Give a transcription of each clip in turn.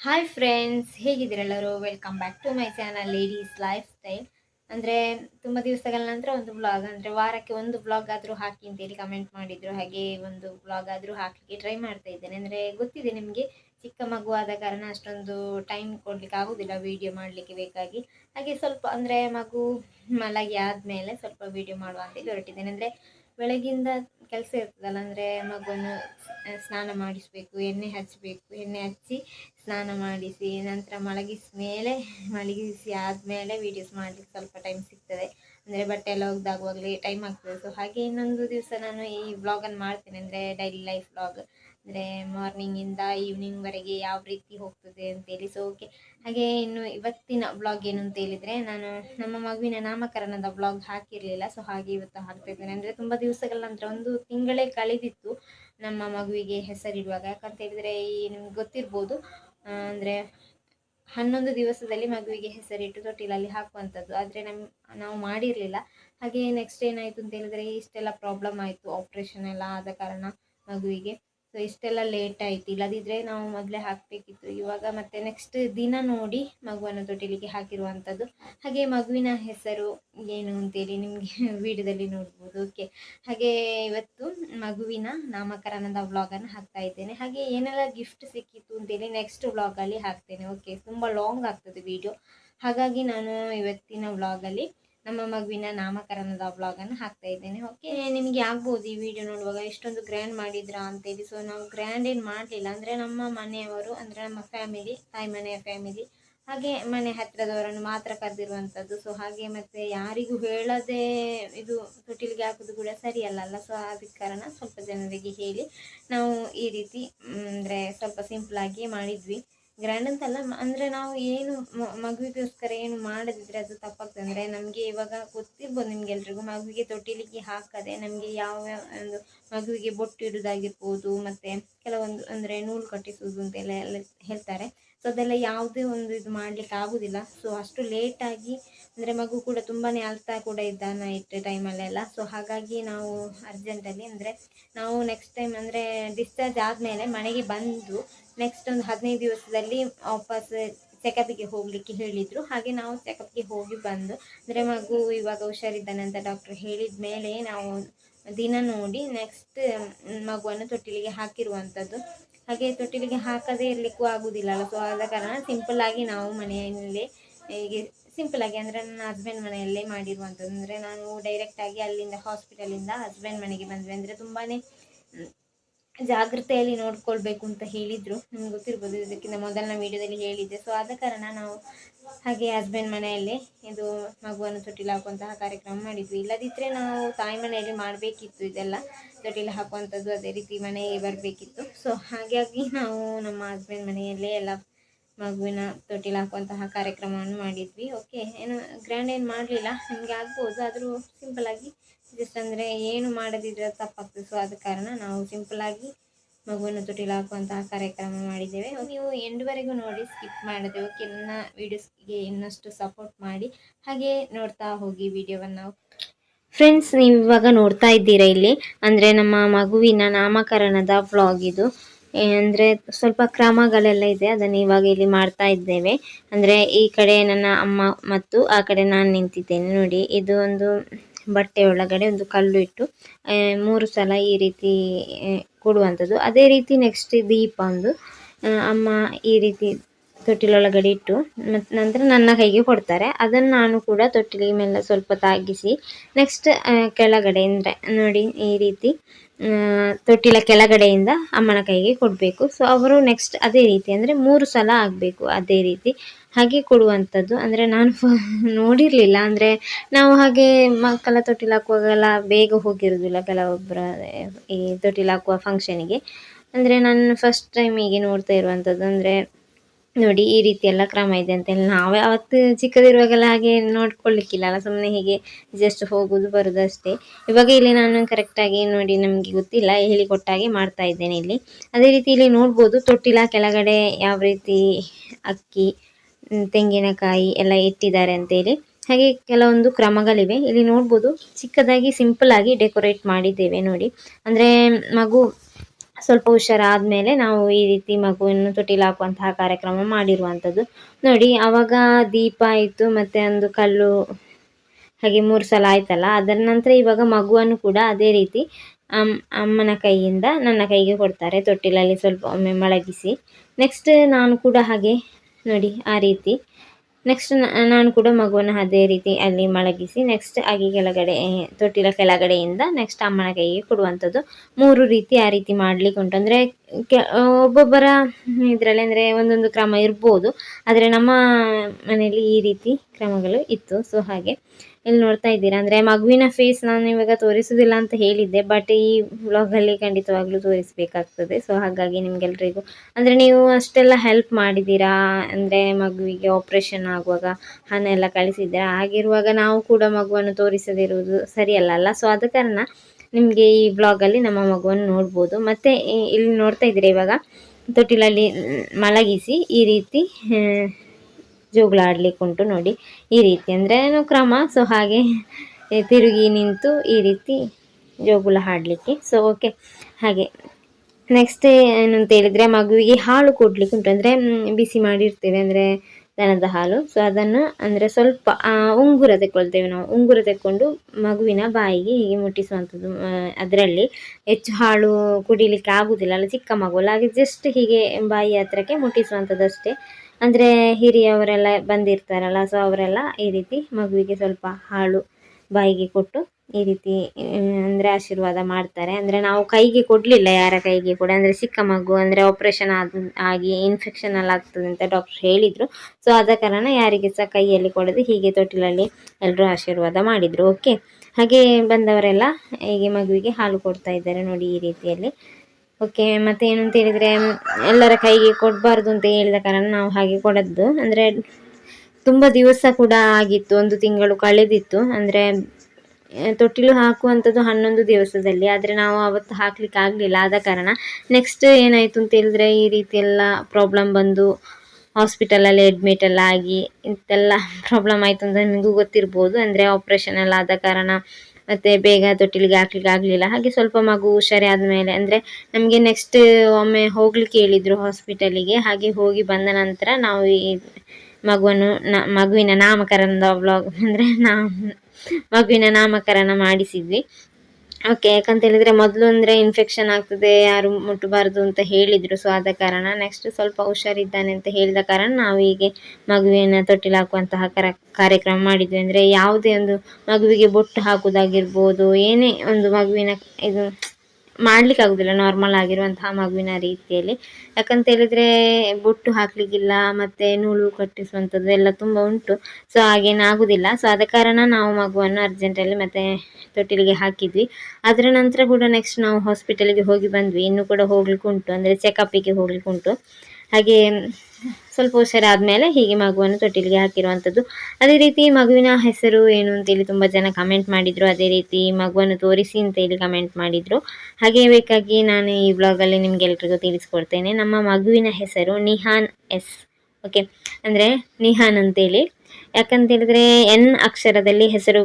Hi friends ಹೇಗಿದ್ದೀರೆಲ್ಲರೂ welcome back to my channel ladies lifestyle ಅಂದರೆ ತುಂಬ ದಿವಸಗಳ ನಂತರ ಒಂದು ಬ್ಲಾಗ್ ಅಂದರೆ ವಾರಕ್ಕೆ ಒಂದು ಬ್ಲಾಗ್ ಆದರೂ ಹಾಕಿ ಅಂತೇಳಿ ಕಮೆಂಟ್ ಮಾಡಿದರು. ಹಾಗೆ ಒಂದು ಬ್ಲಾಗ್ ಆದರೂ ಹಾಕಲಿಕ್ಕೆ ಟ್ರೈ ಮಾಡ್ತಾ ಇದ್ದೇನೆ. ಅಂದರೆ ಗೊತ್ತಿದೆ ನಿಮಗೆ, ಚಿಕ್ಕ ಮಗು ಆದ ಕಾರಣ ಅಷ್ಟೊಂದು ಟೈಮ್ ಕೊಡಲಿಕ್ಕೆ ಆಗೋದಿಲ್ಲ ವೀಡಿಯೋ ಮಾಡಲಿಕ್ಕೆ ಬೇಕಾಗಿ. ಹಾಗೆ ಸ್ವಲ್ಪ ಅಂದರೆ ಮಗು ಮಲಗಿ ಆದಮೇಲೆ ಸ್ವಲ್ಪ ವೀಡಿಯೋ ಮಾಡುವ ಅಂತೇಳಿ ಹೊರಟಿದ್ದೇನೆ. ಅಂದರೆ ಬೆಳಗಿಂದ ಕೆಲಸ ಇರ್ತದಲ್ಲ, ಅಂದರೆ ಮಗುವನ್ನು ಸ್ನಾನ ಮಾಡಿಸಬೇಕು, ಎಣ್ಣೆ ಹಚ್ಚಬೇಕು ಎಣ್ಣೆ ಹಚ್ಚಿ ಸ್ನಾನ ಮಾಡಿಸಿ, ನಂತರ ಮಲಗಿಸಿ ಮೇಲೆ, ಮಲಗಿಸಿ ಆದಮೇಲೆ ವೀಡಿಯೋಸ್ ಮಾಡಲಿಕ್ಕೆ ಸ್ವಲ್ಪ ಟೈಮ್ ಸಿಗ್ತದೆ. ಅಂದರೆ ಬಟ್ಟೆ ಎಲ್ಲ ಒಗ್ದಾಗುವಾಗಲೇ ಟೈಮ್ ಆಗ್ತದೆ. ಸೊ ಹಾಗೆ ಇನ್ನೊಂದು ದಿವಸ ನಾನು ಈ ವ್ಲಾಗನ್ನು ಮಾಡ್ತೇನೆ, ಅಂದರೆ ಡೈಲಿ ಲೈಫ್ ವ್ಲಾಗ್ ಅಂದರೆ ಮಾರ್ನಿಂಗಿಂದ ಈವ್ನಿಂಗ್ವರೆಗೆ ಯಾವ ರೀತಿ ಹೋಗ್ತದೆ ಅಂತೇಳಿ ಸೊ ಓಕೆ ಹಾಗೆ ಇನ್ನು ಇವತ್ತಿನ ಬ್ಲಾಗ್ ಏನು ಅಂತ ಹೇಳಿದರೆ, ನಾನು ನಮ್ಮ ಮಗುವಿನ ನಾಮಕರಣದ ಬ್ಲಾಗ್ ಹಾಕಿರಲಿಲ್ಲ. ಸೊ ಹಾಗೆ ಇವತ್ತು ಹಾಕ್ತಾಯಿದ್ದೇನೆ ಅಂದರೆ ತುಂಬ ದಿವಸಗಳ ನಂತರ ಒಂದು ತಿಂಗಳೇ ಕಳೆದಿತ್ತು ನಮ್ಮ ಮಗುವಿಗೆ ಹೆಸರಿಡುವಾಗ. ಯಾಕಂತ ಹೇಳಿದರೆ, ಈ ನಿಮ್ಗೆ ಗೊತ್ತಿರ್ಬೋದು ಅಂದರೆ ಹನ್ನೊಂದು ದಿವಸದಲ್ಲಿ ಮಗುವಿಗೆ ಹೆಸರಿಟ್ಟು ತೊಟ್ಟಿಲಲ್ಲಿ ಹಾಕುವಂಥದ್ದು. ಆದರೆ ನಮ್ಮ ನಾವು ಮಾಡಿರಲಿಲ್ಲ. ಹಾಗೆ ನೆಕ್ಸ್ಟ್ ಏನಾಯಿತು ಅಂತ ಹೇಳಿದರೆ, ಇಷ್ಟೆಲ್ಲ ಪ್ರಾಬ್ಲಮ್ ಆಯಿತು. ಆಪ್ರೇಷನ್ ಎಲ್ಲ ಆದ ಕಾರಣ ಮಗುವಿಗೆ. ಸೊ ಇಷ್ಟೆಲ್ಲ ಲೇಟ್ ಆಯಿತು. ಇಲ್ಲದಿದ್ದರೆ ನಾವು ಮೊದಲೇ ಹಾಕಬೇಕಿತ್ತು. ಇವಾಗ ಮತ್ತೆ ನೆಕ್ಸ್ಟ್ ದಿನ ನೋಡಿ ಮಗುವನ್ನು ತೊಟ್ಟಿಲಿಗೆ ಹಾಕಿರುವಂಥದ್ದು ಹಾಗೆ ಮಗುವಿನ ಹೆಸರು ಏನು ಅಂತೇಳಿ ನಿಮಗೆ ವಿಡಿಯೋದಲ್ಲಿ ನೋಡ್ಬೋದು. ಓಕೆ ಹಾಗೆ ಇವತ್ತು ಮಗುವಿನ ನಾಮಕರಣದ ವ್ಲಾಗನ್ನು ಹಾಕ್ತಾ ಇದ್ದೇನೆ. ಹಾಗೆ ಏನೆಲ್ಲ ಗಿಫ್ಟ್ ಸಿಕ್ಕಿತ್ತು ಅಂತೇಳಿ ನೆಕ್ಸ್ಟ್ ವ್ಲಾಗಲ್ಲಿ ಹಾಕ್ತೇನೆ. ಓಕೆ ತುಂಬ ಲಾಂಗ್ ಆಗ್ತದೆ ವಿಡಿಯೋ ಹಾಗಾಗಿ ನಾನು ಇವತ್ತಿನ ವ್ಲಾಗಲ್ಲಿ ನಮ್ಮ ಮಗುವಿನ ನಾಮಕರಣದ ವ್ಲಾಗನ್ನು ಹಾಕ್ತಾ ಇದ್ದೇನೆ. ಓಕೆ ನಿಮಗೆ ಆಗ್ಬೋದು ಈ ವಿಡಿಯೋ ನೋಡುವಾಗ ಎಷ್ಟೊಂದು ಗ್ರ್ಯಾಂಡ್ ಮಾಡಿದ್ರಾ ಅಂತೇಳಿ ಸೊ ನಾವು ಗ್ರ್ಯಾಂಡ್ ಏನು ಮಾಡಲಿಲ್ಲ ಅಂದರೆ ನಮ್ಮ ಮನೆಯವರು, ಅಂದರೆ ನಮ್ಮ ಫ್ಯಾಮಿಲಿ ತಾಯಿ ಮನೆಯ ಫ್ಯಾಮಿಲಿ ಹಾಗೆ ಮನೆ ಹತ್ತಿರದವರನ್ನು ಮಾತ್ರ ಕರೆದಿರುವಂಥದ್ದು ಸೊ ಹಾಗೆ ಮತ್ತು ಯಾರಿಗೂ ಹೇಳದೆ ಇದು ತೊಟ್ಟಿಲಿಗೆ ಹಾಕೋದು ಕೂಡ ಸರಿಯಲ್ಲ ಸೊ ಅದಕ್ಕೆ ಕಾರಣ ಸ್ವಲ್ಪ ಜನರಿಗೆ ಹೇಳಿ ನಾವು ಈ ರೀತಿ, ಅಂದರೆ ಸ್ವಲ್ಪ ಸಿಂಪಲಾಗಿ ಮಾಡಿದ್ವಿ. ಗ್ರ್ಯಾಂಡ್ ಅಂತಲ್ಲ ಅಂದರೆ ನಾವು ಏನು ಮಗುವಿಗೋಸ್ಕರ ಏನು ಮಾಡದಿದ್ರೆ ಅದು ತಪ್ಪಾಗ್ತದೆ. ಅಂದರೆ ನಮಗೆ ಇವಾಗ ಗೊತ್ತಿರ್ಬೋದು ನಿಮ್ಗೆಲ್ರಿಗೂ, ಮಗುವಿಗೆ ತೊಟ್ಟಿಲಿಕ್ಕೆ ಹಾಕದೆ ನಮಗೆ ಯಾವ, ಒಂದು ಮಗುವಿಗೆ ಬೊಟ್ಟು ಇಡೋದಾಗಿರ್ಬೋದು, ಮತ್ತು ಕೆಲವೊಂದು ಅಂದರೆ ನೂಲು ಕಟ್ಟಿಸುವುದು ಅಂತೆಲ್ಲ ಎಲ್ಲ ಹೇಳ್ತಾರೆ. ಸೊ ಅದೆಲ್ಲ ಯಾವುದೇ ಒಂದು ಇದು ಮಾಡಲಿಕ್ಕೆ ಆಗೋದಿಲ್ಲ. ಸೊ ಅಷ್ಟು ಲೇಟಾಗಿ ಅಂದರೆ ಮಗು ಕೂಡ ತುಂಬಾ ಅಳ್ತಾ ಕೂಡ ಇದ್ದ ನೈಟ್ ಟೈಮಲ್ಲೆಲ್ಲ ಸೊ ಹಾಗಾಗಿ ನಾವು ಅರ್ಜೆಂಟಲ್ಲಿ ಅಂದರೆ ನಾವು ನೆಕ್ಸ್ಟ್ ಟೈಮ್ ಅಂದರೆ ಡಿಸ್ಚಾರ್ಜ್ ಆದಮೇಲೆ ಮನೆಗೆ ಬಂದು ನೆಕ್ಸ್ಟ್ ಒಂದು ಹದಿನೈದು ದಿವಸದಲ್ಲಿ ವಾಪಸ್ ಚೆಕಪ್ಗೆ ಹೋಗಲಿಕ್ಕೆ ಹೇಳಿದರು. ಹಾಗೆ ನಾವು ಚೆಕಪ್ಗೆ ಹೋಗಿ ಬಂದು, ಅಂದರೆ ಮಗು ಇವಾಗ ಹುಷಾರಿದ್ದಾನೆ ಅಂತ ಡಾಕ್ಟರ್ ಹೇಳಿದ ಮೇಲೆ ನಾವು ದಿನ ನೋಡಿ ನೆಕ್ಸ್ಟ್ ಮಗುವನ್ನು ತೊಟ್ಟಿಲಿಗೆ ಹಾಕಿರುವಂಥದ್ದು ಹಾಗೆ ತೊಟ್ಟಿಲಿಗೆ ಹಾಕದೇ ಇರಲಿಕ್ಕೂ ಆಗೋದಿಲ್ಲಲ್ಲ. ಸೊ ಆದ ಕಾರಣ ಸಿಂಪಲ್ ಆಗಿ ನಾವು ಮನೆಯಲ್ಲೇ ಹೀಗೆ ಸಿಂಪಲ್ ಆಗಿ ಅಂದರೆ ನನ್ನ ಹಸ್ಬೆಂಡ್ ಮನೆಯಲ್ಲೇ ಮಾಡಿರುವಂಥದ್ದು ಅಂದರೆ ನಾನು ಡೈರೆಕ್ಟಾಗಿ ಅಲ್ಲಿಂದ ಹಾಸ್ಪಿಟಲಿಂದ ಹಸ್ಬೆಂಡ್ ಮನೆಗೆ ಬಂದ್ವಿ. ಅಂದರೆ ತುಂಬಾ ಜಾಗ್ರತೆಯಲ್ಲಿ ನೋಡ್ಕೊಳ್ಬೇಕು ಅಂತ ಹೇಳಿದರು. ನಮ್ಗೆ ಗೊತ್ತಿರ್ಬೋದು, ಇದಕ್ಕಿಂತ ಮೊದಲನ ವೀಡಿಯೋದಲ್ಲಿ ಹೇಳಿದ್ದೆ. ಸೊ ಆದ ಕಾರಣ ನಾವು ಹಾಗೆ ಹಸ್ಬೆಂಡ್ ಮನೆಯಲ್ಲಿ ಇದು ಮಗುವನ್ನು ತೊಟ್ಟಿಲು ಹಾಕುವಂತಹ ಕಾರ್ಯಕ್ರಮ ಮಾಡಿದ್ವಿ. ಇಲ್ಲದಿದ್ದರೆ ನಾವು ತಾಯಿ ಮನೆಯಲ್ಲಿ ಮಾಡಬೇಕಿತ್ತು ಇದೆಲ್ಲ. ತೊಟ್ಟಿಲು ಹಾಕುವಂಥದ್ದು ಅದೇ ರೀತಿ ಮನೆಗೆ ಬರಬೇಕಿತ್ತು. ಸೊ ಹಾಗಾಗಿ ನಾವು ನಮ್ಮ ಹಸ್ಬೆಂಡ್ ಮನೆಯಲ್ಲೇ ಎಲ್ಲ ಮಗುವಿನ ತೊಟ್ಟಿಲು ಹಾಕುವಂತಹ ಕಾರ್ಯಕ್ರಮವನ್ನು ಮಾಡಿದ್ವಿ. ಓಕೆ ಏನು ಗ್ರ್ಯಾಂಡ್ ಏನು ಮಾಡಲಿಲ್ಲ. ನಿಮಗೆ ಆಗ್ಬೋದು, ಆದರೂ ಸಿಂಪಲಾಗಿ ಅಂದರೆ ಏನು ಮಾಡದಿದ್ರೆ ತಪ್ಪಾಗ್ತದೆ. ಸೊ ಆದ ಕಾರಣ ನಾವು ಸಿಂಪಲಾಗಿ ಮಗುವನ್ನು ತೊಟ್ಟಿಲು ಹಾಕುವಂತಹ ಕಾರ್ಯಕ್ರಮ ಮಾಡಿದ್ದೇವೆ. ನೀವು ಎಂಡ್ವರೆಗೂ ನೋಡಿ ಸ್ಕಿಪ್ ಮಾಡದೆ ಓಕೆ ನನ್ನ ವೀಡಿಯೋಸ್ಗೆ ಇನ್ನಷ್ಟು ಸಪೋರ್ಟ್ ಮಾಡಿ ಹಾಗೆ ನೋಡ್ತಾ ಹೋಗಿ ವಿಡಿಯೋವನ್ನು ಫ್ರೆಂಡ್ಸ್ ನೀವು ಇವಾಗ ನೋಡ್ತಾ ಇದ್ದೀರಾ ಇಲ್ಲಿ? ಅಂದರೆ ನಮ್ಮ ಮಗುವಿನ ನಾಮಕರಣದ ವ್ಲಾಗ್ ಇದು. ಅಂದರೆ ಸ್ವಲ್ಪ ಕ್ರಮಗಳೆಲ್ಲ ಇದೆ ಅದನ್ನು ಇವಾಗ ಇಲ್ಲಿ ಮಾಡ್ತಾ ಇದ್ದೇವೆ. ಅಂದರೆ ಈ ಕಡೆ ನನ್ನ ಅಮ್ಮ ಮತ್ತು ಆ ಕಡೆ ನಾನು ನಿಂತಿದ್ದೇನೆ. ನೋಡಿ ಇದು ಒಂದು ಬಟ್ಟೆ ಒಳಗಡೆ ಒಂದು ಕಲ್ಲು ಇಟ್ಟು ಮೂರು ಸಲ ಈ ರೀತಿ ಕೊಡುವಂಥದ್ದು. ಅದೇ ರೀತಿ ನೆಕ್ಸ್ಟ್ ದೀಪ ಒಂದು ಅಮ್ಮ ಈ ರೀತಿ ತೊಟ್ಟಿಲೊಳಗಡೆ ಇಟ್ಟು ಮತ್ತು ನಂತರ ನನ್ನ ಕೈಗೆ ಕೊಡ್ತಾರೆ. ಅದನ್ನು ನಾನು ಕೂಡ ತೊಟ್ಟಿಲಿಗೆ ಮೇಲೆ ಸ್ವಲ್ಪ ತಾಗಿಸಿ ನೆಕ್ಸ್ಟ್ ಕೆಳಗಡೆ ಅಂದರೆ ನೋಡಿ ಈ ರೀತಿ ತೊಟ್ಟಿಲ ಕೆಳಗಡೆಯಿಂದ ಅಮ್ಮನ ಕೈಗೆ ಕೊಡಬೇಕು. ಸೊ ಅವರು ನೆಕ್ಸ್ಟ್ ಅದೇ ರೀತಿ ಅಂದರೆ ಮೂರು ಸಲ ಆಗಬೇಕು ಅದೇ ರೀತಿ. ಹಾಗೆ ಕೊಡುವಂಥದ್ದು. ಅಂದರೆ ನಾನು ನೋಡಿರಲಿಲ್ಲ. ಅಂದರೆ ನಾವು ಹಾಗೆ ಮಕ್ಕಳ ತೊಟ್ಟಿಲು ಹಾಕುವಾಗೆಲ್ಲ ಬೇಗ ಹೋಗಿರೋದಿಲ್ಲ ಕೆಲವೊಬ್ಬರ ಈ ತೊಟ್ಟಿಲು ಹಾಕುವ ಫಂಕ್ಷನಿಗೆ ಅಂದರೆ ನಾನು ಫಸ್ಟ್ ಟೈಮ್ ಹೀಗೆ ನೋಡ್ತಾ ಇರುವಂಥದ್ದು. ಅಂದರೆ ನೋಡಿ ಈ ರೀತಿ ಎಲ್ಲ ಕ್ರಮ ಇದೆ ಅಂತ ಹೇಳಿ ನಾವೇ ಅವತ್ತು ಚಿಕ್ಕದಿರುವಾಗೆಲ್ಲ ಹಾಗೆ ನೋಡ್ಕೊಳ್ಳಿಕ್ಕಿಲ್ಲ ಅಲ್ಲ ಸುಮ್ಮನೆ ಹೀಗೆ ಜಸ್ಟ್ ಹೋಗೋದು ಬರೋದು ಅಷ್ಟೇ. ಇವಾಗ ಇಲ್ಲಿ ನಾನು ಕರೆಕ್ಟಾಗಿ ನೋಡಿ ನಮಗೆ ಗೊತ್ತಿಲ್ಲ ಹೇಳಿಕೊಟ್ಟಾಗೆ ಮಾಡ್ತಾ ಇದ್ದೇನೆ ಇಲ್ಲಿ. ಅದೇ ರೀತಿ ಇಲ್ಲಿ ನೋಡ್ಬೋದು ತೊಟ್ಟಿಲ ಕೆಳಗಡೆ ಯಾವ ರೀತಿ ಅಕ್ಕಿ ತೆಂಗಿನಕಾಯಿ ಎಲ್ಲ ಇಟ್ಟಿದ್ದಾರೆ ಅಂತೇಳಿ ಹಾಗೆ ಕೆಲವೊಂದು ಕ್ರಮಗಳಿವೆ. ಇಲ್ಲಿ ನೋಡ್ಬೋದು ಚಿಕ್ಕದಾಗಿ ಸಿಂಪಲ್ ಆಗಿ ಡೆಕೋರೇಟ್ ಮಾಡಿದ್ದೇವೆ ನೋಡಿ. ಅಂದರೆ ಮಗು ಸ್ವಲ್ಪ ಹುಷಾರಾದ್ಮೇಲೆ ನಾವು ಈ ರೀತಿ ಮಗುವನ್ನು ತೊಟ್ಟಿಲು ಹಾಕುವಂತಹ ಕಾರ್ಯಕ್ರಮ ಮಾಡಿರುವಂಥದ್ದು. ನೋಡಿ, ಅವಾಗ ದೀಪ ಆಯಿತು ಮತ್ತು ಒಂದು ಕಲ್ಲು ಹಾಗೆ ಮೂರು ಸಲ ಆಯ್ತಲ್ಲ, ಅದರ ನಂತರ ಇವಾಗ ಮಗುವನ್ನು ಕೂಡ ಅದೇ ರೀತಿ ಅಮ್, ಅಮ್ಮನ ಕೈಯಿಂದ ನನ್ನ ಕೈಗೆ ಕೊಡ್ತಾರೆ, ತೊಟ್ಟಿಲಲ್ಲಿ ಸ್ವಲ್ಪ ಒಮ್ಮೆ ಮಳಗಿಸಿ ನೆಕ್ಸ್ಟ್ ನಾನು ಕೂಡ ಹಾಗೆ ನೋಡಿ, ಆ ರೀತಿ ನೆಕ್ಸ್ಟ್ ನಾನು ಕೂಡ ಮಗುವನ್ನು ಅದೇ ರೀತಿ ಅಲ್ಲಿ ಮಲಗಿಸಿ ನೆಕ್ಸ್ಟ್ ಆಗಿ ಕೆಳಗಡೆ, ತೊಟ್ಟಿಲ ಕೆಳಗಡೆಯಿಂದ ನೆಕ್ಸ್ಟ್ ಅಮ್ಮನ ಕೈಗೆ ಕೊಡುವಂಥದ್ದು. ಮೂರು ರೀತಿ ಆ ರೀತಿ ಮಾಡಲಿಕ್ಕೆ ಉಂಟು. ಅಂದರೆ ಕೆ ಒಬ್ಬೊಬ್ಬರ ಇದರಲ್ಲಿ ಅಂದರೆ ಒಂದೊಂದು ಕ್ರಮ ಇರ್ಬೋದು. ಆದರೆ ನಮ್ಮ ಮನೆಯಲ್ಲಿ ಈ ರೀತಿ ಕ್ರಮಗಳು ಇತ್ತು. ಸೊ ಹಾಗೆ ಇಲ್ಲಿ ನೋಡ್ತಾ ಇದ್ದೀರಾ? ಅಂದರೆ ಮಗುವಿನ ಫೇಸ್ ನಾನು ಇವಾಗ ತೋರಿಸೋದಿಲ್ಲ ಅಂತ ಹೇಳಿದ್ದೆ ಬಟ್ ಈ ವ್ಲಾಗಲ್ಲಿ ಖಂಡಿತವಾಗ್ಲೂ ತೋರಿಸಬೇಕಾಗ್ತದೆ. ಸೊ ಹಾಗಾಗಿ ನಿಮಗೆಲ್ರಿಗೂ, ಅಂದರೆ ನೀವು ಅಷ್ಟೆಲ್ಲ ಹೆಲ್ಪ್ ಮಾಡಿದ್ದೀರಾ? ಅಂದರೆ ಮಗುವಿಗೆ ಆಪ್ರೇಷನ್ ಆಗುವಾಗ ಹಣ ಎಲ್ಲ ಕಳಿಸಿದ್ದೀರಾ? ಹಾಗಿರುವಾಗ ನಾವು ಕೂಡ ಮಗುವನ್ನು ತೋರಿಸದಿರುವುದು ಸರಿಯಲ್ಲ ಅಲ್ಲ? ಸೊ ಆದ ಕಾರಣ ನಿಮಗೆ ಈ ಬ್ಲಾಗಲ್ಲಿ ನಮ್ಮ ಮಗುವನ್ನು ನೋಡ್ಬೋದು. ಮತ್ತು ಇಲ್ಲಿ ನೋಡ್ತಾ ಇದ್ದೀರಾ ಇವಾಗ? ತೊಟ್ಟಿಲಲ್ಲಿ ಮಲಗಿಸಿ ಈ ರೀತಿ ಜೋಗುಳ ಆಡಲಿಕ್ಕೆ ಉಂಟು ನೋಡಿ ಈ ರೀತಿ ಅಂದರೆ ಕ್ರಮ. ಸೊ ಹಾಗೆ ತಿರುಗಿ ನಿಂತು ಈ ರೀತಿ ಜೋಗುಳ ಹಾಡಲಿಕ್ಕೆ. ಸೊ ಓಕೆ ಹಾಗೆ ನೆಕ್ಸ್ಟ್ ಏನು ಹೇಳಿದರೆ ಮಗುವಿಗೆ ಹಾಲು ಕೊಡಲಿಕ್ಕೆ ಉಂಟು. ಅಂದರೆ ಬಿಸಿ ಮಾಡಿರ್ತೇವೆ. ಅಂದರೆ ದನದ ಹಾಲು. ಸೊ ಅದನ್ನು ಅಂದರೆ ಸ್ವಲ್ಪ ಉಂಗುರ ತೆಕ್ಕೊಳ್ತೇವೆ ನಾವು. ಉಂಗುರ ತೆಕ್ಕೊಂಡು ಮಗುವಿನ ಬಾಯಿಗೆ ಹೀಗೆ ಮುಟ್ಟಿಸುವಂಥದ್ದು ಅದರಲ್ಲಿ ಹೆಚ್ಚು ಹಾಲು ಕುಡಿಲಿಕ್ಕೆ ಆಗುವುದಿಲ್ಲ ಅಲ್ಲ, ಚಿಕ್ಕ ಮಗು. ಹಾಗೆ ಜಸ್ಟ್ ಹೀಗೆ ಬಾಯಿ ಹತ್ರಕ್ಕೆ ಮುಟ್ಟಿಸುವಂಥದ್ದು ಅಷ್ಟೇ. ಅಂದರೆ ಹಿರಿಯವರೆಲ್ಲ ಬಂದಿರ್ತಾರಲ್ಲ ಸೊ ಅವರೆಲ್ಲ ಈ ರೀತಿ ಮಗುವಿಗೆ ಸ್ವಲ್ಪ ಹಾಲು ಬಾಯಿಗೆ ಕೊಟ್ಟು ಈ ರೀತಿ ಅಂದರೆ ಆಶೀರ್ವಾದ ಮಾಡ್ತಾರೆ. ಅಂದರೆ ನಾವು ಕೈಗೆ ಕೊಡಲಿಲ್ಲ ಯಾರ ಕೈಗೆ ಕೂಡ. ಅಂದರೆ ಚಿಕ್ಕ ಮಗು, ಅಂದರೆ ಆಪ್ರೇಷನ್ ಆಗಿ ಇನ್ಫೆಕ್ಷನ್ ಎಲ್ಲ ಆಗ್ತದೆ ಅಂತ ಡಾಕ್ಟರ್ ಹೇಳಿದರು. ಸೊ ಆದ ಕಾರಣ ಯಾರಿಗೆ ಸಹ ಕೈಯಲ್ಲಿ ಕೊಡದೆ ಹೀಗೆ ತೊಟ್ಟಿಲಲ್ಲಿ ಎಲ್ಲರೂ ಆಶೀರ್ವಾದ ಮಾಡಿದರು. ಓಕೆ ಹಾಗೆ ಬಂದವರೆಲ್ಲ ಹೀಗೆ ಮಗುವಿಗೆ ಹಾಲು ಕೊಡ್ತಾ ಇದ್ದಾರೆ ನೋಡಿ ಈ ರೀತಿಯಲ್ಲಿ. ಓಕೆ ಮತ್ತೆ ಏನು ಅಂತ ಹೇಳಿದರೆ ಎಲ್ಲರ ಕೈಗೆ ಕೊಡಬಾರ್ದು ಅಂತ ಹೇಳಿದ ಕಾರಣ ನಾವು ಹಾಗೆ ಕೊಡದ್ದು. ಅಂದರೆ ತುಂಬ ದಿವಸ ಕೂಡ ಆಗಿತ್ತು. ಒಂದು ತಿಂಗಳು ಕಳೆದಿತ್ತು. ಅಂದರೆ ತೊಟ್ಟಿಲು ಹಾಕುವಂಥದ್ದು ಹನ್ನೊಂದು ದಿವಸದಲ್ಲಿ, ಆದರೆ ನಾವು ಅವತ್ತು ಹಾಕ್ಲಿಕ್ಕೆ ಆಗಲಿಲ್ಲ. ಆದ ಕಾರಣ ನೆಕ್ಸ್ಟ್ ಏನಾಯಿತು ಅಂತ ಹೇಳಿದ್ರೆ ಈ ರೀತಿ ಎಲ್ಲ ಪ್ರಾಬ್ಲಮ್ ಬಂದು ಹಾಸ್ಪಿಟಲಲ್ಲಿ ಅಡ್ಮಿಟ್ ಎಲ್ಲ ಆಗಿ ಇಂಥೆಲ್ಲ ಪ್ರಾಬ್ಲಮ್ ಆಯಿತು ಅಂತ ನಿಮಗೂ ಗೊತ್ತಿರ್ಬೋದು. ಅಂದರೆ ಆಪ್ರೇಷನ್ ಎಲ್ಲ ಆದ ಕಾರಣ ಮತ್ತು ಬೇಗ ತೊಟ್ಟಿಲಿಗೆ ಹಾಕ್ಲಿಕ್ಕೆ ಆಗಲಿಲ್ಲ. ಹಾಗೆ ಸ್ವಲ್ಪ ಮಗು ಹುಷಾರಿ ಆದಮೇಲೆ ಅಂದರೆ ನಮಗೆ ನೆಕ್ಸ್ಟ್ ಒಮ್ಮೆ ಹೋಗ್ಲಿಕ್ಕೆ ಹೇಳಿದರು ಹಾಸ್ಪಿಟಲಿಗೆ ಹಾಗೆ ಹೋಗಿ ಬಂದ ನಂತರ ನಾವು ಈ ಮಗುವನ್ನು ನ, ಮಗುವಿನ ನಾಮಕರಣದ ಬ್ಲಾಗ್ ಅಂದರೆ ನಾ ಮಗುವಿನ ನಾಮಕರಣ ಮಾಡಿಸಿದ್ವಿ. ಓಕೆ ಯಾಕಂತ ಹೇಳಿದ್ರೆ ಮೊದಲು ಅಂದರೆ ಇನ್ಫೆಕ್ಷನ್ ಆಗ್ತದೆ, ಯಾರು ಮುಟ್ಟಬಾರ್ದು ಅಂತ ಹೇಳಿದರು. ಸೊ ಆದ ಕಾರಣ ನೆಕ್ಸ್ಟ್ ಸ್ವಲ್ಪ ಹುಷಾರಿದ್ದಾನೆ ಅಂತ ಹೇಳಿದ ಕಾರಣ ನಾವು ಹೀಗೆ ಮಗುವಿನ ತೊಟ್ಟಿಲು ಹಾಕುವಂತಹ ಕರ, ಕಾರ್ಯಕ್ರಮ ಮಾಡಿದ್ವಿ. ಅಂದರೆ ಯಾವುದೇ ಒಂದು ಮಗುವಿಗೆ ಬೊಟ್ಟು ಹಾಕೋದಾಗಿರ್ಬೋದು ಏನೇ ಒಂದು ಮಗುವಿನ ಇದು ಮಾಡ್ಲಿಕ್ಕೆ ಆಗೋದಿಲ್ಲ ನಾರ್ಮಲ್ ಆಗಿರುವಂತಹ ಮಗುವಿನ ರೀತಿಯಲ್ಲಿ. ಯಾಕಂತ ಹೇಳಿದರೆ ಬೊಟ್ಟು ಹಾಕಲಿಕ್ಕಿಲ್ಲ, ಮತ್ತು ನೂಲು ಕಟ್ಟಿಸುವಂಥದ್ದು ಎಲ್ಲ ತುಂಬ ಉಂಟು. ಸೊ ಹಾಗೇನು ಆಗೋದಿಲ್ಲ. ಸೊ ಆದ ಕಾರಣ ನಾವು ಮಗುವನ್ನು ಅರ್ಜೆಂಟಲ್ಲಿ ಮತ್ತೆ ತೊಟ್ಟಿಲಿಗೆ ಹಾಕಿದ್ವಿ. ಅದರ ನಂತರ ಕೂಡ ನೆಕ್ಸ್ಟ್ ನಾವು ಹಾಸ್ಪಿಟಲಿಗೆ ಹೋಗಿ ಬಂದ್ವಿ. ಇನ್ನೂ ಕೂಡ ಹೋಗ್ಲಿಕ್ಕೆ ಉಂಟು ಅಂದರೆ ಚೆಕಪ್ಪಿಗೆ ಹೋಗ್ಲಿಕ್ಕೆ ಉಂಟು ಹಾಗೆ ಸ್ವಲ್ಪ ಹುಷಾರಾದಮೇಲೆ ಹೀಗೆ ಮಗುವನ್ನು ತೊಟ್ಟಿಲಿಗೆ ಹಾಕಿರುವಂಥದ್ದು. ಅದೇ ರೀತಿ ಮಗುವಿನ ಹೆಸರು ಏನು ಅಂತೇಳಿ ತುಂಬ ಜನ ಕಮೆಂಟ್ ಮಾಡಿದರು. ಅದೇ ರೀತಿ ಮಗುವನ್ನು ತೋರಿಸಿ ಅಂತೇಳಿ ಕಮೆಂಟ್ ಮಾಡಿದರು. ಹಾಗೆ ಬೇಕಾಗಿ ನಾನು ಈ ಬ್ಲಾಗಲ್ಲಿ ನಿಮಗೆಲ್ರಿಗೂ ತಿಳಿಸ್ಕೊಡ್ತೇನೆ. ನಮ್ಮ ಮಗುವಿನ ಹೆಸರು ನಿಹಾನ್ ಎಸ್. ಓಕೆ ಅಂದರೆ ನಿಹಾನ್ ಅಂತೇಳಿ ಯಾಕಂತ ಹೇಳಿದ್ರೆ ಎನ್ ಅಕ್ಷರದಲ್ಲಿ ಹೆಸರು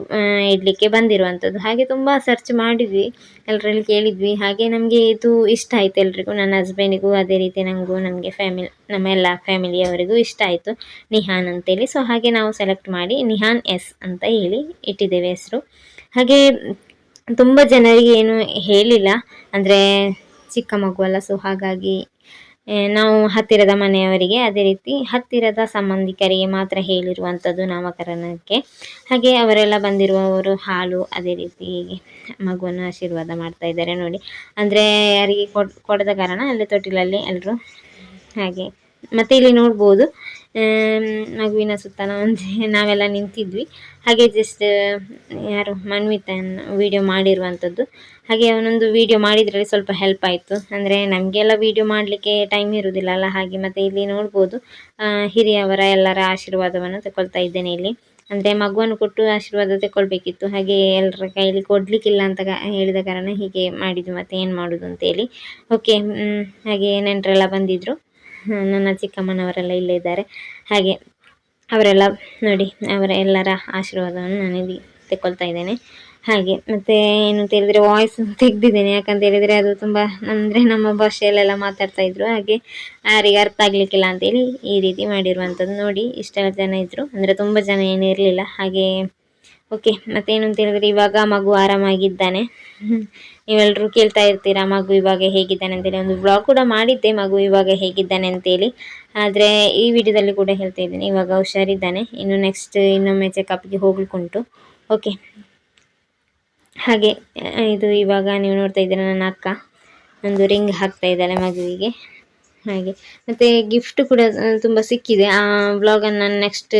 ಇಡಲಿಕ್ಕೆ ಬಂದಿರುವಂಥದ್ದು ಹಾಗೆ ತುಂಬ ಸರ್ಚ್ ಮಾಡಿದ್ವಿ ಎಲ್ಲರಲ್ಲಿ ಕೇಳಿದ್ವಿ. ಹಾಗೆ ನಮಗೆ ಇದು ಇಷ್ಟ ಆಯಿತು ಎಲ್ರಿಗೂ, ನನ್ನ ಹಸ್ಬೆಂಡಿಗೂ ಅದೇ ರೀತಿ ನನಗೂ ನಮಗೆ ಫ್ಯಾಮಿಲಿ ನಮ್ಮ ಎಲ್ಲ ಫ್ಯಾಮಿಲಿಯವರಿಗೂ ಇಷ್ಟ ಆಯಿತು ನಿಹಾನ್ ಅಂತೇಳಿ. ಸೊ ಹಾಗೆ ನಾವು ಸೆಲೆಕ್ಟ್ ಮಾಡಿ ನಿಹಾನ್ ಎಸ್ ಅಂತ ಹೇಳಿ ಇಟ್ಟಿದ್ದೇವೆ ಹೆಸರು. ಹಾಗೆ ತುಂಬ ಜನರಿಗೆ ಏನು ಹೇಳಿಲ್ಲ. ಅಂದರೆ ಚಿಕ್ಕ ಮಗುವಲ್ಲ ಸೊ ಹಾಗಾಗಿ ನಾವು ಹತ್ತಿರದ ಮನೆಯವರಿಗೆ ಅದೇ ರೀತಿ ಹತ್ತಿರದ ಸಂಬಂಧಿಕರಿಗೆ ಮಾತ್ರ ಹೇಳಿರುವಂಥದ್ದು ನಾಮಕರಣಕ್ಕೆ. ಹಾಗೆ ಅವರೆಲ್ಲ ಬಂದಿರುವವರು ಹಾಲು, ಅದೇ ರೀತಿ ಮಗುವನ್ನು ಆಶೀರ್ವಾದ ಮಾಡ್ತಾ ಇದ್ದಾರೆ ನೋಡಿ. ಅಂದರೆ ಯಾರಿಗೆ ಕೊಡ್, ಕೊಡದ ಕಾರಣ ಅಲ್ಲಿ ತೊಟ್ಟಿಲಲ್ಲಿ ಎಲ್ಲರೂ ಹಾಗೆ. ಮತ್ತು ಇಲ್ಲಿ ನೋಡ್ಬೋದು ಮಗುವಿನ ಸುತ್ತ ನಾವೆಲ್ಲ ನಿಂತಿದ್ವಿ. ಹಾಗೆ ಜಸ್ಟ್ ಯಾರು ಮನ್ವಿತನ್ ವೀಡಿಯೋ ಮಾಡಿರುವಂಥದ್ದು ಹಾಗೆ ಅವನೊಂದು ವೀಡಿಯೋ ಮಾಡಿದ್ರಲ್ಲಿ ಸ್ವಲ್ಪ ಹೆಲ್ಪ್ ಆಯಿತು. ಅಂದರೆ ನಮಗೆಲ್ಲ ವೀಡಿಯೋ ಮಾಡಲಿಕ್ಕೆ ಟೈಮ್ ಇರುವುದಿಲ್ಲ ಅಲ್ಲ. ಹಾಗೆ ಮತ್ತು ಇಲ್ಲಿ ನೋಡ್ಬೋದು ಹಿರಿಯವರ ಎಲ್ಲರ ಆಶೀರ್ವಾದವನ್ನು ತಗೊಳ್ತಾ ಇದ್ದೇನೆ ಇಲ್ಲಿ. ಅಂದರೆ ಮಗುವನ್ನು ಕೊಟ್ಟು ಆಶೀರ್ವಾದ ತಗೊಳ್ಬೇಕಿತ್ತು ಹಾಗೆ ಎಲ್ಲರ ಕೈಲಿ ಕೊಡಲಿಕ್ಕಿಲ್ಲ ಅಂತ ಹೇಳಿದ ಕಾರಣ ಹೀಗೆ ಮಾಡಿದ್ದು ಮತ್ತು ಏನು ಮಾಡೋದು ಅಂತೇಳಿ ಓಕೆ ಹಾಗೆ ನೆಂಟರೆಲ್ಲ ಬಂದಿದ್ದರು ನನ್ನ ಚಿಕ್ಕಮ್ಮನವರೆಲ್ಲ ಇಲ್ಲೇ ಇದ್ದಾರೆ. ಹಾಗೆ ಅವರೆಲ್ಲ ನೋಡಿ, ಅವರ ಎಲ್ಲರ ಆಶೀರ್ವಾದವನ್ನು ನಾನು ತೆಕ್ಕೊಳ್ತಾ ಇದ್ದೇನೆ. ಹಾಗೆ ಮತ್ತು ಏನು ಅಂತ ಹೇಳಿದರೆ ವಾಯ್ಸ್ ತೆಗೆದಿದ್ದೇನೆ. ಯಾಕಂತ ಹೇಳಿದರೆ ಅದು ತುಂಬ ಅಂದರೆ ನಮ್ಮ ಭಾಷೆಯಲ್ಲೆಲ್ಲ ಮಾತಾಡ್ತಾ ಇದ್ರು. ಹಾಗೆ ಯಾರಿಗೆ ಅರ್ಥ ಆಗಲಿಕ್ಕಿಲ್ಲ ಅಂತೇಳಿ ಈ ರೀತಿ ಮಾಡಿರುವಂಥದ್ದು ನೋಡಿ ಇಷ್ಟೆಲ್ಲ ಜನ ಇದ್ದರು ಅಂದರೆ ತುಂಬ ಜನ ಏನು ಇರಲಿಲ್ಲ ಹಾಗೆ ಓಕೆ ಮತ್ತೇನು ಅಂತ ಹೇಳಿದ್ರೆ ಇವಾಗ ಮಗು ಆರಾಮಾಗಿದ್ದಾನೆ. ನೀವೆಲ್ಲರೂ ಕೇಳ್ತಾ ಇರ್ತೀರಾ, ಮಗು ಇವಾಗ ಹೇಗಿದ್ದಾನೆ ಅಂತೇಳಿ? ಒಂದು ಬ್ಲಾಗ್ ಕೂಡ ಮಾಡಿದ್ದೆ, ಮಗು ಇವಾಗ ಹೇಗಿದ್ದಾನೆ ಅಂತೇಳಿ. ಆದರೆ ಈ ವಿಡಿಯೋದಲ್ಲಿ ಕೂಡ ಹೇಳ್ತಾ ಇದ್ದೀನಿ, ಇವಾಗ ಹುಷಾರಿದ್ದಾನೆ. ಇನ್ನು ನೆಕ್ಸ್ಟ್ ಇನ್ನೊಮ್ಮೆ ಚೆಕಪ್ಗೆ ಹೋಗ್ಲಿಕ್ಕುಂಟು. ಓಕೆ. ಹಾಗೆ, ಇದು ಇವಾಗ ನೀವು ನೋಡ್ತಾ ಇದ್ದೀರ, ನನ್ನ ಅಕ್ಕ. ಒಂದು ರಿಂಗ್ ಹಾಕ್ತಾ ಇದ್ದಾಳೆ ಮಗುವಿಗೆ. ಹಾಗೆ. ಮತ್ತು ಗಿಫ್ಟ್ ಕೂಡ ತುಂಬ ಸಿಕ್ಕಿದೆ. ಆ ವ್ಲಾಗನ್ನು ನಾನು ನೆಕ್ಸ್ಟ್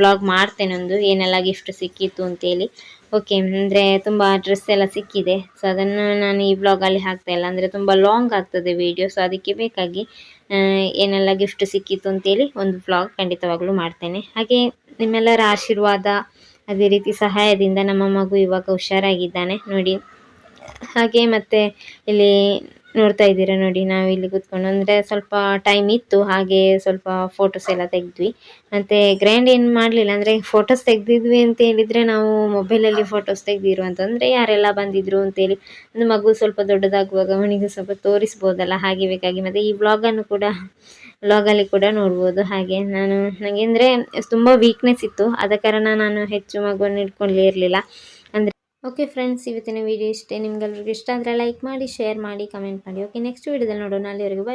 ವ್ಲಾಗ್ ಮಾಡ್ತೇನೆ ಒಂದು. ಏನೆಲ್ಲ ಗಿಫ್ಟ್ ಸಿಕ್ಕಿತ್ತು ಅಂತೇಳಿ. ಓಕೆ ಅಂದರೆ ತುಂಬ ಡ್ರೆಸ್ ಎಲ್ಲ ಸಿಕ್ಕಿದೆ. ಸೊ ಅದನ್ನು ನಾನು ಈ ವ್ಲಾಗಲ್ಲಿ ಹಾಕ್ತಾ ಇಲ್ಲ. ಅಂದರೆ ತುಂಬ ಲಾಂಗ್ ಆಗ್ತದೆ ವಿಡಿಯೋ ಸೊ ಅದಕ್ಕೆ ಬೇಕಾಗಿ ಏನೆಲ್ಲ ಗಿಫ್ಟ್ ಸಿಕ್ಕಿತ್ತು ಅಂತೇಳಿ ಒಂದು ವ್ಲಾಗ್ ಖಂಡಿತವಾಗ್ಲೂ ಮಾಡ್ತೇನೆ. ಹಾಗೆ ನಿಮ್ಮೆಲ್ಲರ ಆಶೀರ್ವಾದ, ಅದೇ ರೀತಿ ಸಹಾಯದಿಂದ ನಮ್ಮ ಮಗು ಇವಾಗ ಹುಷಾರಾಗಿದ್ದಾನೆ. ನೋಡಿ. ಹಾಗೆ ಮತ್ತೆ ಇಲ್ಲಿ ನೋಡ್ತಾ ಇದ್ದೀರಾ ನೋಡಿ, ನಾವು ಇಲ್ಲಿ ಕೂತ್ಕೊಂಡು. ಅಂದರೆ ಸ್ವಲ್ಪ ಟೈಮ್ ಇತ್ತು, ಹಾಗೆ ಸ್ವಲ್ಪ ಫೋಟೋಸ್ ಎಲ್ಲ ತೆಗೆದ್ವಿ. ಮತ್ತು ಗ್ರ್ಯಾಂಡ್ ಏನು ಮಾಡಲಿಲ್ಲ, ಅಂದರೆ ಫೋಟೋಸ್ ತೆಗೆದಿದ್ವಿ ಅಂತ ಹೇಳಿದರೆ ನಾವು ಮೊಬೈಲಲ್ಲಿ ಫೋಟೋಸ್ ತೆಗೆದಿರು ಅಂತಂದರೆ ಯಾರೆಲ್ಲ ಬಂದಿದ್ರು ಅಂತೇಳಿ ಒಂದು ಮಗು ಸ್ವಲ್ಪ ದೊಡ್ಡದಾಗುವಾಗ ಅವನಿಗೆ ಸ್ವಲ್ಪ ತೋರಿಸ್ಬೋದಲ್ಲ, ಹಾಗೆ ಬೇಕಾಗಿ. ಮತ್ತು ಈ ವ್ಲಾಗನ್ನು ಕೂಡ ವ್ಲಾಗಲ್ಲಿ ಕೂಡ ನೋಡ್ಬೋದು ಹಾಗೆ. ನಾನು ನನಗೆ ಅಂದರೆ ತುಂಬ ವೀಕ್ನೆಸ್ ಇತ್ತು. ಆದ ಕಾರಣ ನಾನು ಹೆಚ್ಚು ಮಗುವನ್ನು ಇಟ್ಕೊಳ್ಳೇ ಇರಲಿಲ್ಲ. ಓಕೆ ಫ್ರೆಂಡ್ಸ್ ಇವತ್ತಿನ ವಿಡಿಯೋ ಇಷ್ಟೇ. ನಿಮ್ಗೆಲ್ರಿಗೂ ಇಷ್ಟ ಆದರೆ ಲೈಕ್ ಮಾಡಿ ಶೇರ್ ಮಾಡಿ ಕಮೆಂಟ್ ಮಾಡಿ. ಓಕೆ ನೆಕ್ಸ್ಟ್ ವೀಡಿಯೋದಲ್ಲಿ ನೋಡೋಣ. ಅಲ್ಲಿವರೆಗೂ ಬೈ